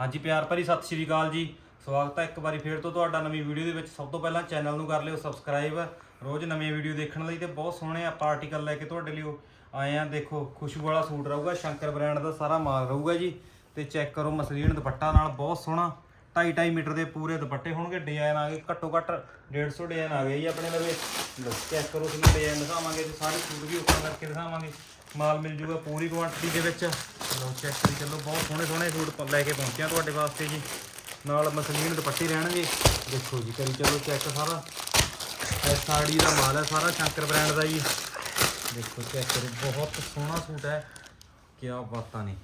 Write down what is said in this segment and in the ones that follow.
ਹਾਂਜੀ ਪਿਆਰ ਭਰੀ ਸਤਿ ਸ਼੍ਰੀ ਅਕਾਲ ਜੀ। ਸਵਾਗਤ ਹੈ ਇੱਕ ਵਾਰੀ ਫੇਰ ਤੋਂ ਤੁਹਾਡਾ ਨਵੀਂ ਵੀਡੀਓ ਦੇ ਵਿੱਚ। ਸਭ ਤੋਂ ਪਹਿਲਾਂ ਚੈਨਲ ਨੂੰ ਕਰ ਲਿਓ ਸਬਸਕ੍ਰਾਈਬ ਰੋਜ਼ ਨਵੀਂ ਵੀਡੀਓ ਦੇਖਣ ਲਈ ਤੇ ਬਹੁਤ ਸੋਹਣੇ ਆਪਾਂ ਆਰਟੀਕਲ ਲੈ ਕੇ ਤੁਹਾਡੇ ਲਈ ਉਹ ਆਏ ਆ ਦੇਖੋ, ਖੁਸ਼ਬੂ ਵਾਲਾ ਸੂਟ ਰਹੂਗਾ, ਸ਼ੰਕਰ ਬ੍ਰਾਂਡ ਦਾ ਸਾਰਾ ਮਾਲ ਰਹੂਗਾ ਜੀ। ਤੇ ਚੈੱਕ ਕਰੋ ਮਸਲੀਨ ਦੁਪੱਟਾ ਨਾਲ, ਬਹੁਤ ਸੋਹਣਾ। 2.5 ਮੀਟਰ ਦੇ ਪੂਰੇ ਦੁਪੱਟੇ ਹੋਣਗੇ ਡਿਜ਼ਾਈਨ ਆ ਗਏ, ਘੱਟੋ ਘੱਟ 150 ਡਿਜ਼ਾਈਨ ਆ ਗਏ ਜੀ ਆਪਣੇ ਲਵੇ। ਚੈੱਕ ਕਰੋ ਤੁਹਾਨੂੰ ਡਿਜ਼ਾਈਨ ਦਿਖਾਵਾਂਗੇ ਤੇ ਸਾਰੇ ਸੂਟ ਵੀ ਉੱਪਰ ਕਰਕੇ ਦਿਖਾਵਾਂਗੇ। ਮਾਲ ਮਿਲ ਜੂਗਾ ਪੂਰੀ ਕੁਆਂਟੀਟੀ ਦੇ ਵਿੱਚ। ਲੋ ਚੈੱਕ ਕਰੀ ਚੱਲੋ, ਬਹੁਤ ਸੋਹਣੇ ਸੋਹਣੇ ਸੂਟ ਪ- ਲੈ ਕੇ ਪਹੁੰਚਿਆ ਤੁਹਾਡੇ ਵਾਸਤੇ ਜੀ। ਨਾਲ ਮਸਲੀਨ ਦੁਪੱਟੇ ਰਹਿਣਗੇ। ਦੇਖੋ ਜੀ, ਕਰੀ ਚੱਲੋ ਚੈੱਕ ਸਾਰਾ। ਇਹ ਸਾੜੀ ਦਾ ਮਾਲ ਹੈ, ਸਾਰਾ ਸ਼ੰਕਰ ਬ੍ਰਾਂਡ ਦਾ ਜੀ। ਦੇਖੋ ਚੈੱਕ ਕਰੋ, ਬਹੁਤ ਸੋਹਣਾ ਸੂਟ ਹੈ। ਕੀ ਬਾਤਾਂ ਨੇ।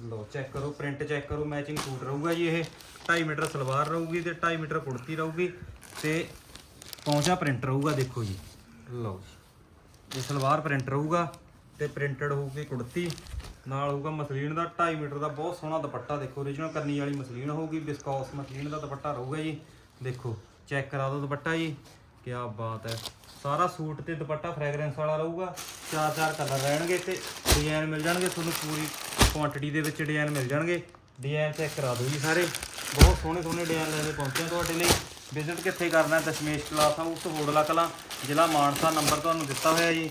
ਲੋ ਚੈੱਕ ਕਰੋ ਪ੍ਰਿੰਟ ਚੈੱਕ ਕਰੋ ਮੈਚਿੰਗ ਸੂਟ ਰਹੂਗਾ ਜੀ ਇਹ। 2.5 ਮੀਟਰ ਸਲਵਾਰ ਰਹੂਗੀ ਤੇ 2.5 ਮੀਟਰ ਕੁੜਤੀ ਰਹੂਗੀ ਤੇ ਪੌਂਚਾ ਪ੍ਰਿੰਟ ਰਹੂਗਾ, ਦੇਖੋ ਜੀ। ਲਓ ਜੀ, ਇਹ ਸਲਵਾਰ ਪ੍ਰਿੰਟ ਰਹੂਗਾ ਤੇ ਪ੍ਰਿੰਟਡ ਹੋਊਗੀ ਕੁੜਤੀ। ਨਾਲ ਹੋਊਗਾ ਮਸਲੀਨ ਦਾ 2.5 ਮੀਟਰ ਦਾ ਬਹੁਤ ਸੋਹਣਾ ਦੁਪੱਟਾ ਦੇਖੋ origignal ਕਰਨੀ ਵਾਲੀ ਮਸਲੀਨ ਹੋਊਗੀ ਬਿਸਕੌਸ ਮਸਲੀਨ ਦਾ ਦੁਪੱਟਾ ਰਹੂਗਾ ਜੀ। ਦੇਖੋ ਚੈੱਕ ਕਰਾ ਦਿਓ ਦੁਪੱਟਾ ਜੀ। ਕੀ ਬਾਤ ਹੈ। ਸਾਰਾ ਸੂਟ ਤੇ ਦੁਪੱਟਾ ਫ੍ਰੈਗਰੈਂਸ ਵਾਲਾ ਰਹੂਗਾ। ਚਾਰ ਚਾਰ ਕਲਰ ਰਹਿਣਗੇ ਤੇ ਡਿਜ਼ਾਈਨ ਮਿਲ ਜਾਣਗੇ ਤੁਹਾਨੂੰ ਪੂਰੀ ਕੁਆਂਟੀਟੀ ਦੇ ਵਿੱਚ ਡਿਜ਼ਾਈਨ ਮਿਲ ਜਾਣਗੇ। ਡਿਜ਼ਾਈਨ ਚੈੱਕ ਕਰਾ ਦਿਓ ਜੀ ਸਾਰੇ। ਬਹੁਤ ਸੋਹਣੇ ਸੋਹਣੇ ਡਿਜ਼ਾਈਨ ਲੈ ਕੇ ਪਹੁੰਚੇ ਤੁਹਾਡੇ ਲਈ। ਵਿਜ਼ਿਟ ਕਿੱਥੇ ਕਰਨਾ ਦਸ਼ਮੇਸ਼ ਕਲਾਸ ਹਾਊਸ ਹੋੜਲਾ ਕਲਾਂ, ਜ਼ਿਲ੍ਹਾ ਮਾਨਸਾ, ਨੰਬਰ ਤੁਹਾਨੂੰ ਦਿੱਤਾ ਹੋਇਆ ਜੀ।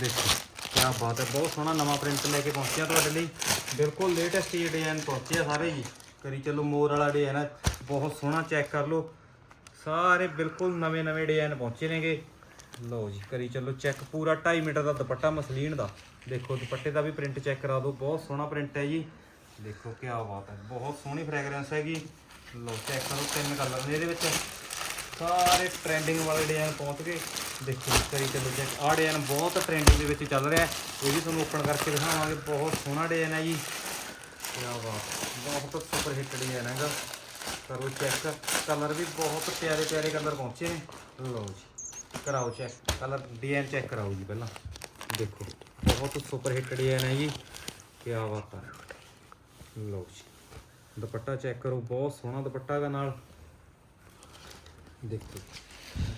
ਦੇਖੋ। ਕੀ ਬਾਤ ਹੈ, ਬਹੁਤ ਸੋਹਣਾ ਨਵਾਂ ਪ੍ਰਿੰਟ ਲੈ ਕੇ ਪਹੁੰਚਿਆ ਤੁਹਾਡੇ ਲਈ। ਬਿਲਕੁਲ ਲੇਟੈਸਟ ਹੀ ਡਿਜ਼ਾਈਨ ਪਹੁੰਚੇ ਆ ਸਾਰੇ ਜੀ। ਕਰੀ ਚੱਲੋ ਮੋਰ ਵਾਲਾ ਡਿਜ਼ਾਈਨ ਹੈ ਬਹੁਤ ਸੋਹਣਾ ਚੈੱਕ ਕਰ ਲਓ। ਸਾਰੇ ਬਿਲਕੁਲ ਨਵੇਂ ਨਵੇਂ ਡਿਜ਼ਾਈਨ ਪਹੁੰਚੇ ਨੇਗੇ। ਲਓ ਜੀ, ਕਰੀ ਚੱਲੋ ਚੈੱਕ ਪੂਰਾ 2.5 ਮੀਟਰ ਦਾ ਦੁਪੱਟਾ ਮਸਲੀਨ ਦਾ। ਦੇਖੋ, ਦੁਪੱਟੇ ਦਾ ਵੀ ਪ੍ਰਿੰਟ ਚੈੱਕ ਕਰਾ ਦਿਓ। ਬਹੁਤ ਸੋਹਣਾ ਪ੍ਰਿੰਟ ਹੈ ਜੀ। ਦੇਖੋ ਕੀ ਬਾਤ ਹੈ, ਬਹੁਤ ਸੋਹਣੀ ਫ੍ਰੈਗਰੈਂਸ ਹੈਗੀ। ਲਓ ਚੈੱਕ ਕਰੋ ਤਿੰਨ ਕਲਰ ਨੇ ਇਹਦੇ ਵਿੱਚ। ਸਾਰੇ ਟ੍ਰੈਂਡਿੰਗ ਵਾਲੇ ਡਿਜ਼ਾਈਨ ਪਹੁੰਚ ਗਏ। ਦੇਖੋ ਕਰੀ ਚੱਲੋ ਚੈੱਕ ਆਹ ਡਿਜ਼ਾਈਨ ਬਹੁਤ ਟ੍ਰੈਂਡਿੰਗ ਦੇ ਵਿੱਚ ਚੱਲ ਰਿਹਾ। ਹੈ ਇਹ ਵੀ ਤੁਹਾਨੂੰ ਓਪਨ ਕਰਕੇ ਦਿਖਾਵਾਂਗੇ। ਬਹੁਤ ਸੋਹਣਾ ਡਿਜ਼ਾਈਨ ਹੈ ਜੀ। ਕੀ ਬਾਤ। ਬਹੁਤ ਸੁਪਰ ਹਿੱਟ ਡਿਜ਼ਾਈਨ ਹੈਗਾ। ਕਰੋ ਚੈੱਕ ਕਲਰ ਵੀ ਬਹੁਤ ਪਿਆਰੇ ਪਿਆਰੇ ਕਲਰ ਪਹੁੰਚੇ ਨੇ। ਲਓ ਜੀ। ਕਰਾਓ ਚੈੱਕ ਕਲਰ ਡਿਜ਼ਾਈਨ ਚੈੱਕ ਕਰਾਓ ਜੀ ਪਹਿਲਾਂ। ਦੇਖੋ, ਬਹੁਤ ਸੁਪਰ ਹਿੱਟ ਡਿਜ਼ਾਈਨ ਹੈ ਜੀ। ਕੀ ਬਾਤ ਹੈ ਲਓ ਜੀ। ਦੁਪੱਟਾ ਚੈੱਕ ਕਰੋ। ਬਹੁਤ ਸੋਹਣਾ ਦੁਪੱਟਾ ਹੈਗਾ ਨਾਲ। ਦੇਖੋ।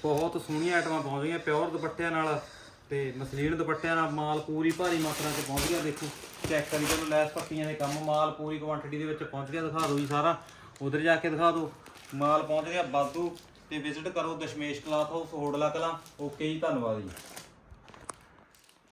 ਬਹੁਤ ਸੋਹਣੀਆਂ ਆਈਟਮਾਂ ਪਹੁੰਚ ਗਈਆਂ, ਪਿਓਰ ਦੁਪੱਟਿਆਂ ਨਾਲ ਤੇ ਮਸਲੀਨ ਦੁਪੱਟਿਆਂ ਨਾਲ ਮਾਲ ਪੂਰੀ ਭਾਰੀ ਮਾਤਰਾ 'ਚ ਪਹੁੰਚ ਗਿਆ, ਦੇਖੋ। ਚੈੱਕ ਕਰੀ ਚਲੋ ਲੈਸ ਪੱਟੀਆਂ ਦੇ ਕੰਮ, ਮਾਲ ਪੂਰੀ ਕੁਆਂਟੀਟੀ ਦੇ ਵਿੱਚ ਪਹੁੰਚ ਗਿਆ, ਦਿਖਾ ਦਿਓ ਜੀ ਸਾਰਾ। ਉਧਰ ਜਾ ਕੇ ਦਿਖਾ ਦਿਓ, ਮਾਲ ਪਹੁੰਚ ਗਿਆ ਬਾਦੂ ਤੇ ਵਿਜ਼ਿਟ ਕਰੋ Dashmesh cloth house Hodla Kalan. Okay ਜੀ, ਧੰਨਵਾਦ ਜੀ।